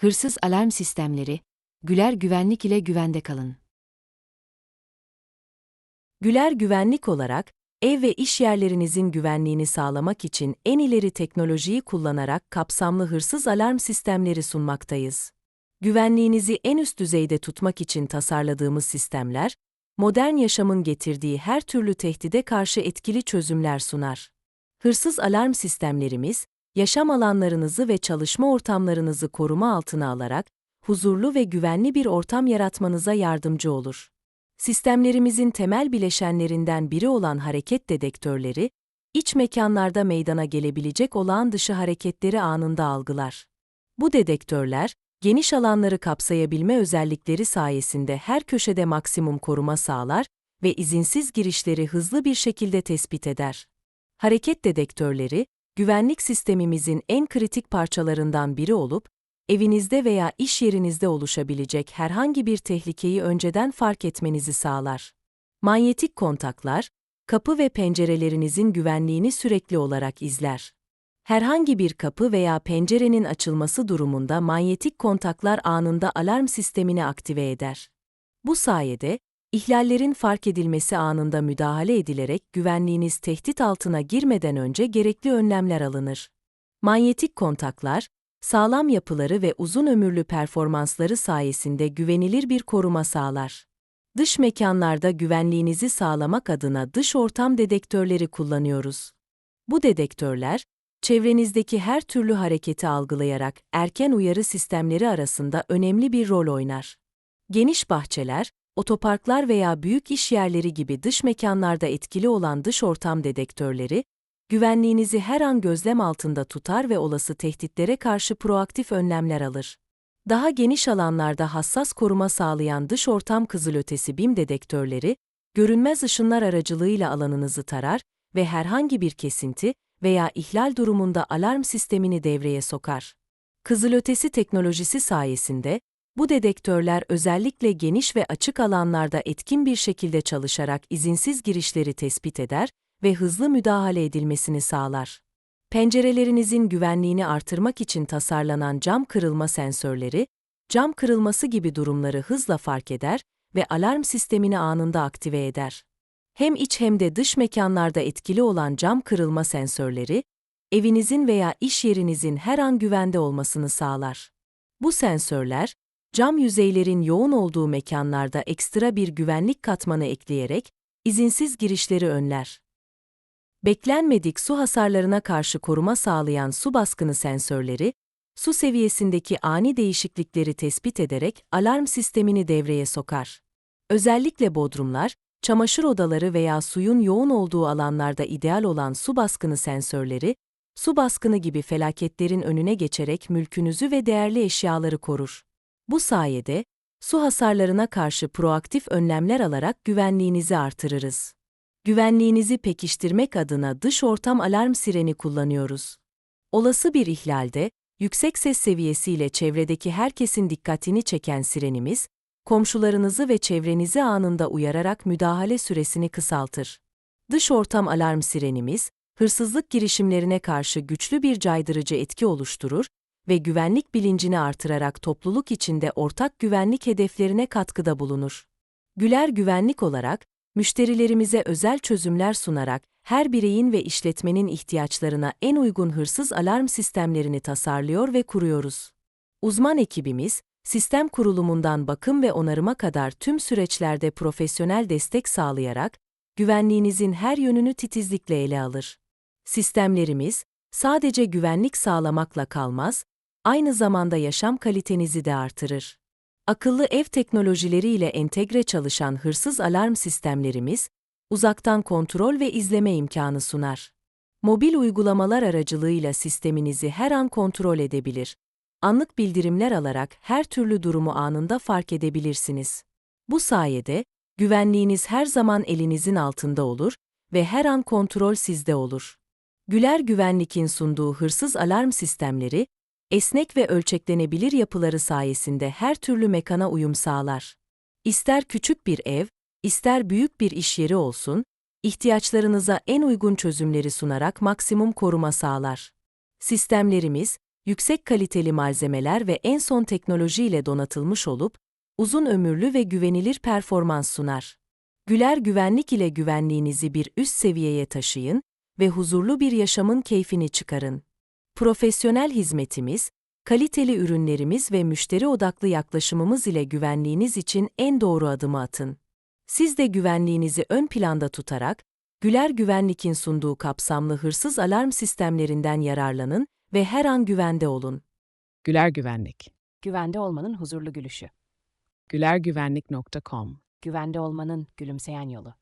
Hırsız alarm sistemleri, Güler güvenlik ile güvende kalın. Güler güvenlik olarak, ev ve iş yerlerinizin güvenliğini sağlamak için en ileri teknolojiyi kullanarak kapsamlı hırsız alarm sistemleri sunmaktayız. Güvenliğinizi en üst düzeyde tutmak için tasarladığımız sistemler, modern yaşamın getirdiği her türlü tehdide karşı etkili çözümler sunar. Hırsız alarm sistemlerimiz, yaşam alanlarınızı ve çalışma ortamlarınızı koruma altına alarak, huzurlu ve güvenli bir ortam yaratmanıza yardımcı olur. Sistemlerimizin temel bileşenlerinden biri olan hareket dedektörleri, iç mekanlarda meydana gelebilecek olağan dışı hareketleri anında algılar. Bu dedektörler, geniş alanları kapsayabilme özellikleri sayesinde her köşede maksimum koruma sağlar ve izinsiz girişleri hızlı bir şekilde tespit eder. Hareket dedektörleri, güvenlik sistemimizin en kritik parçalarından biri olup, evinizde veya iş yerinizde oluşabilecek herhangi bir tehlikeyi önceden fark etmenizi sağlar. Manyetik kontaklar, kapı ve pencerelerinizin güvenliğini sürekli olarak izler. Herhangi bir kapı veya pencerenin açılması durumunda manyetik kontaklar anında alarm sistemini aktive eder. Bu sayede, ihlallerin fark edilmesi anında müdahale edilerek güvenliğiniz tehdit altına girmeden önce gerekli önlemler alınır. Manyetik kontaklar, sağlam yapıları ve uzun ömürlü performansları sayesinde güvenilir bir koruma sağlar. Dış mekanlarda güvenliğinizi sağlamak adına dış ortam dedektörleri kullanıyoruz. Bu dedektörler, çevrenizdeki her türlü hareketi algılayarak erken uyarı sistemleri arasında önemli bir rol oynar. Geniş bahçeler, otoparklar veya büyük iş yerleri gibi dış mekanlarda etkili olan dış ortam dedektörleri, güvenliğinizi her an gözlem altında tutar ve olası tehditlere karşı proaktif önlemler alır. Daha geniş alanlarda hassas koruma sağlayan dış ortam kızılötesi BIM dedektörleri, görünmez ışınlar aracılığıyla alanınızı tarar ve herhangi bir kesinti veya ihlal durumunda alarm sistemini devreye sokar. Kızılötesi teknolojisi sayesinde, bu dedektörler özellikle geniş ve açık alanlarda etkin bir şekilde çalışarak izinsiz girişleri tespit eder ve hızlı müdahale edilmesini sağlar. Pencerelerinizin güvenliğini artırmak için tasarlanan cam kırılma sensörleri, cam kırılması gibi durumları hızla fark eder ve alarm sistemini anında aktive eder. Hem iç hem de dış mekanlarda etkili olan cam kırılma sensörleri, evinizin veya iş yerinizin her an güvende olmasını sağlar. Bu sensörler, cam yüzeylerin yoğun olduğu mekanlarda ekstra bir güvenlik katmanı ekleyerek izinsiz girişleri önler. Beklenmedik su hasarlarına karşı koruma sağlayan su baskını sensörleri, su seviyesindeki ani değişiklikleri tespit ederek alarm sistemini devreye sokar. Özellikle bodrumlar, çamaşır odaları veya suyun yoğun olduğu alanlarda ideal olan su baskını sensörleri, su baskını gibi felaketlerin önüne geçerek mülkünüzü ve değerli eşyaları korur. Bu sayede, su hasarlarına karşı proaktif önlemler alarak güvenliğinizi artırırız. Güvenliğinizi pekiştirmek adına dış ortam alarm sireni kullanıyoruz. Olası bir ihlalde, yüksek ses seviyesiyle çevredeki herkesin dikkatini çeken sirenimiz, komşularınızı ve çevrenizi anında uyararak müdahale süresini kısaltır. Dış ortam alarm sirenimiz, hırsızlık girişimlerine karşı güçlü bir caydırıcı etki oluşturur ve güvenlik bilincini artırarak topluluk içinde ortak güvenlik hedeflerine katkıda bulunur. Güler güvenlik olarak, müşterilerimize özel çözümler sunarak her bireyin ve işletmenin ihtiyaçlarına en uygun hırsız alarm sistemlerini tasarlıyor ve kuruyoruz. Uzman ekibimiz, sistem kurulumundan bakım ve onarıma kadar tüm süreçlerde profesyonel destek sağlayarak, güvenliğinizin her yönünü titizlikle ele alır. Sistemlerimiz, sadece güvenlik sağlamakla kalmaz, aynı zamanda yaşam kalitenizi de artırır. Akıllı ev teknolojileriyle entegre çalışan hırsız alarm sistemlerimiz, uzaktan kontrol ve izleme imkanı sunar. Mobil uygulamalar aracılığıyla sisteminizi her an kontrol edebilir. Anlık bildirimler alarak her türlü durumu anında fark edebilirsiniz. Bu sayede, güvenliğiniz her zaman elinizin altında olur ve her an kontrol sizde olur. Güler Güvenlik'in sunduğu hırsız alarm sistemleri, esnek ve ölçeklenebilir yapıları sayesinde her türlü mekana uyum sağlar. İster küçük bir ev, ister büyük bir iş yeri olsun, ihtiyaçlarınıza en uygun çözümleri sunarak maksimum koruma sağlar. Sistemlerimiz, yüksek kaliteli malzemeler ve en son teknolojiyle donatılmış olup, uzun ömürlü ve güvenilir performans sunar. Güler Güvenlik ile güvenliğinizi bir üst seviyeye taşıyın ve huzurlu bir yaşamın keyfini çıkarın. Profesyonel hizmetimiz, kaliteli ürünlerimiz ve müşteri odaklı yaklaşımımız ile güvenliğiniz için en doğru adımı atın. Siz de güvenliğinizi ön planda tutarak, Güler Güvenlik'in sunduğu kapsamlı hırsız alarm sistemlerinden yararlanın ve her an güvende olun. Güler Güvenlik. Güvende olmanın huzurlu gülüşü. gülergüvenlik.com Güvende olmanın gülümseyen yolu.